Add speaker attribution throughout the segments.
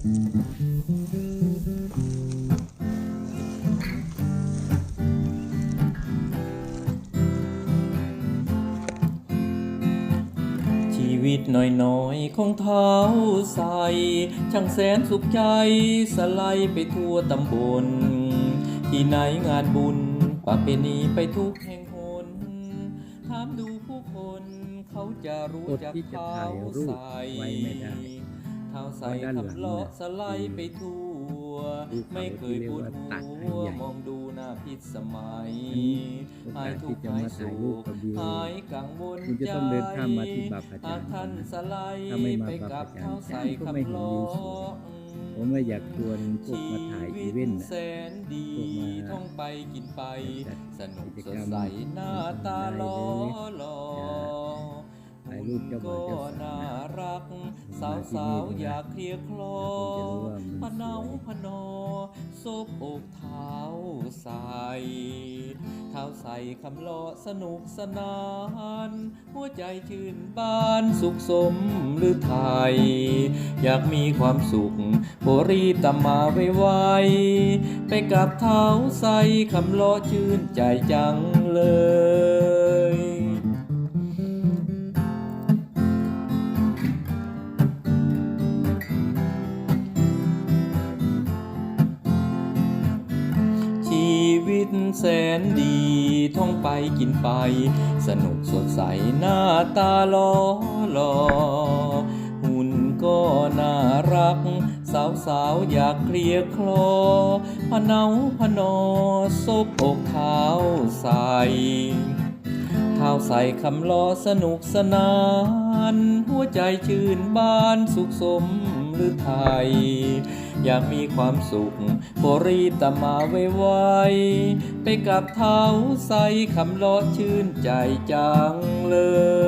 Speaker 1: ชีวิตน้อยๆของเท้าใส ช่างแสนสุขใจสไลด์ไปทั่วตำบล ที่ไหนงานบุญประเพณีไปทุกแห่งหนถามดูผู้คนเขาจะรู้จัก
Speaker 2: ที่จะ
Speaker 1: เท้า
Speaker 2: ถ่ายรูป
Speaker 1: ใส
Speaker 2: ไว้ไม่ได้
Speaker 1: ท้าใส
Speaker 2: เพราะด้านหลัง
Speaker 1: คำเลาะ
Speaker 2: เนี่ย
Speaker 1: สไลด์ไปทั่ว
Speaker 2: ภูเขา
Speaker 1: ไม่เคยปวด
Speaker 2: ที่เรียกว่าตัดให้
Speaker 1: หัว
Speaker 2: ใหญ่
Speaker 1: มองดูหน้าพิษสมัย
Speaker 2: โอ
Speaker 1: หาย
Speaker 2: กาส
Speaker 1: ทุ
Speaker 2: ที่
Speaker 1: กข์
Speaker 2: จะ
Speaker 1: หาย
Speaker 2: มาถ่าย
Speaker 1: สุ
Speaker 2: รูป
Speaker 1: ข
Speaker 2: กับวิว
Speaker 1: หายกังวล
Speaker 2: คุณจะต้องเดินข้ามมาที่บาปอาจารย์
Speaker 1: หกท่านสไลด์
Speaker 2: ถ้าไม่มา
Speaker 1: ไป
Speaker 2: บาป
Speaker 1: กับ
Speaker 2: อาจารย์
Speaker 1: เท้าใส่
Speaker 2: ก็ไม่
Speaker 1: คำ
Speaker 2: เห็น
Speaker 1: ล้อ
Speaker 2: วิวสวยผมว่าอยากชวนพวกมาถ่ายอีเวนต์
Speaker 1: แส
Speaker 2: น่ะ
Speaker 1: นดี
Speaker 2: พวกมา
Speaker 1: ท่องไปกินไป
Speaker 2: จัด
Speaker 1: สนุก
Speaker 2: กิจ
Speaker 1: ส
Speaker 2: กร
Speaker 1: ด
Speaker 2: รม
Speaker 1: ใสหน้าตาล้อ
Speaker 2: ได้เลย
Speaker 1: หล่อ
Speaker 2: ถ่ายรูปเจ้าบ่าวเจ้าสาว
Speaker 1: ก็น่ารัก สาวสาวอยากเคลียร์คลอ
Speaker 2: แล้วคงจะรู้ว่ามัน
Speaker 1: พะเนา
Speaker 2: ว
Speaker 1: พะนอซบอกเท้าใสเท้าใสคำล้อสนุกสนาน หัวใจชื่นบานสุขสมหรือไทย อยากมีความสุขโบรีตามมาไวไวๆไปกับเท้าใสคำล้อชื่นใจจังเลย ตแสนดีท่องไปกินไป สนุกสดใสหน้าตาล้อหล่อหุ่นก็น่ารัก สาวสาวอยากเคลียคลอพะเนาพะนอซบอกเท้าใส เท้าใส่คำล้อสนุกสนาน หัวใจชื่นบานสุขสมหรือไทย อยากมีความสุขโบรีบตามมาไวไวๆไปกับเท้าใส่คำล้อชื่นใจจังเลย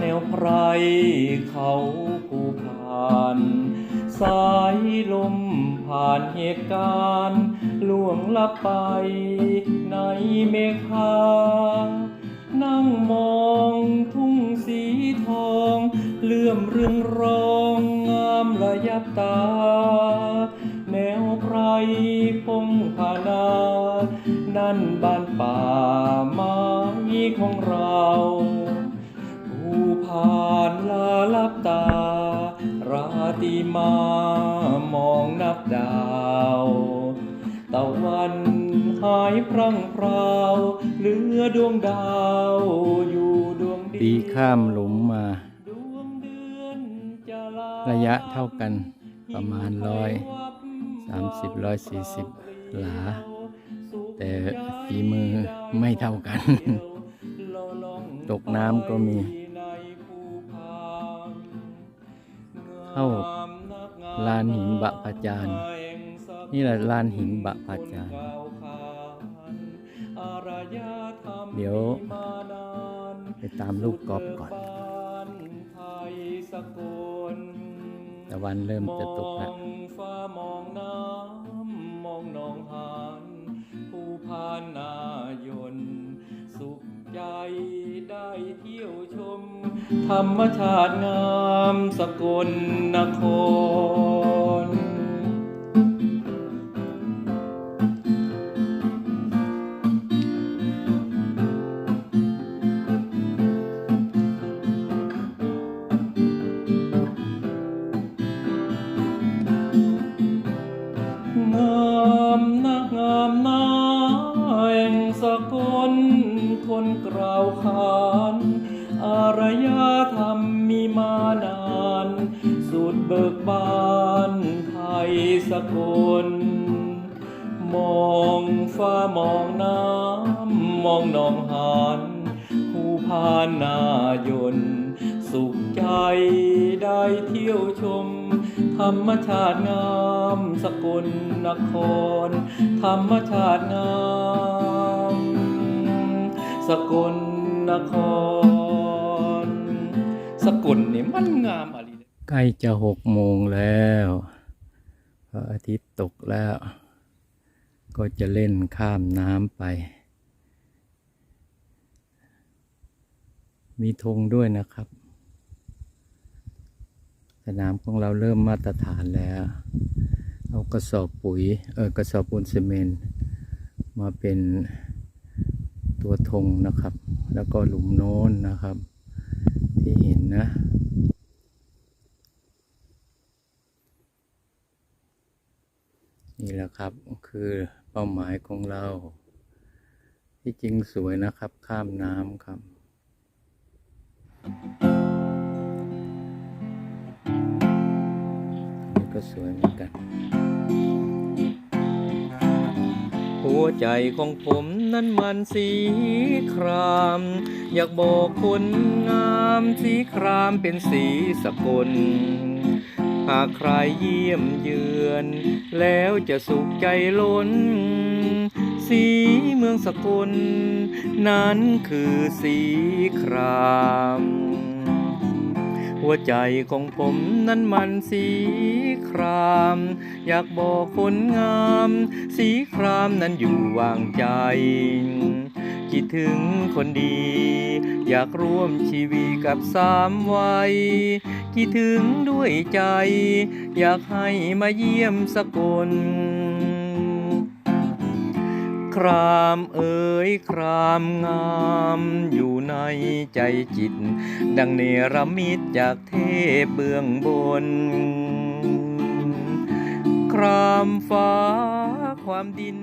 Speaker 1: แนวไพรเขาภูพาน สายลมผ่านเหตุการณ์ล่วงลับไปในเมฆานั่งมองทุ่งสีทอง เลื่อมเรืองรองงามระยับตา แนวไพรพงพานา นั่นบ้านป่าไม้ของเรา รั่งพราวเหลือดวงดาวอยู่ดวงเดียว
Speaker 2: ตีข้ามหลุมมา
Speaker 1: ดวงเดือนจะลา
Speaker 2: ระยะเท่ากันประมาณร้อยสามสิบร้อยสี่สิบหลา แต่ฝีมือไม่เท่ากัน ตกน้ำก็มี เข้าลานหินบะพาจารย์นี่แหละลานหินบะพาจารย์ เดี๋ยวไปตามลูกกอล์ฟก่อน ตะวันเริ่มจะตกแล้ว
Speaker 1: มองฟ้ามองน้ำมองหนองหานผู้พานนายน สุขใจได้เที่ยวชม ธรรมชาติงามสกลนครานาน สุดเบิกบานไทยสกล มองฟ้ามองน้ำ มองหนองหานผู้พานนายน สุขใจได้เที่ยวชม ธรรมชาติงามสกลนคร ธรรมชาติงาม สกลนคร สกุลนี่มันงามอะไร
Speaker 2: ใกล้จะหกโมงแล้วพระอาทิตย์ตกแล้ว ก็จะเล่นข้ามน้ำไป มีธงด้วยนะครับ สนามของเราเริ่มมาตรฐานแล้ว เอากระสอบปุ๋ยเออกระสอบปูนซีเมนต์มาเป็นตัวธงนะครับ แล้วก็หลุมโน้นนะครับ นะนี่แหละครับคือเป้าหมายของเรา ที่จริงสวยนะครับข้ามน้ำครับนี่ก็สวยเหมือนกัน
Speaker 1: หัวใจของผมนั้นมันสีคราม อยากบอกคนงามสีครามเป็นสีสกลหากใครเยี่ยมเยือน แล้วจะสุขใจล้น สีเมืองสกล นั้นคือสีคราม หัวใจของผมนั้นมันสีคราม อยากบอกคนงาม สีครามนั้นอยู่วางใจ คิดถึงคนดี อยากร่วมชีวิตกับสามวัย คิดถึงด้วยใจ อยากให้มาเยี่ยมสักล ครามเอ๋ยครามงามอยู่ในใจจิต ดังเนรมิตจากเทพเบื้องบน ครามฟ้าความดิน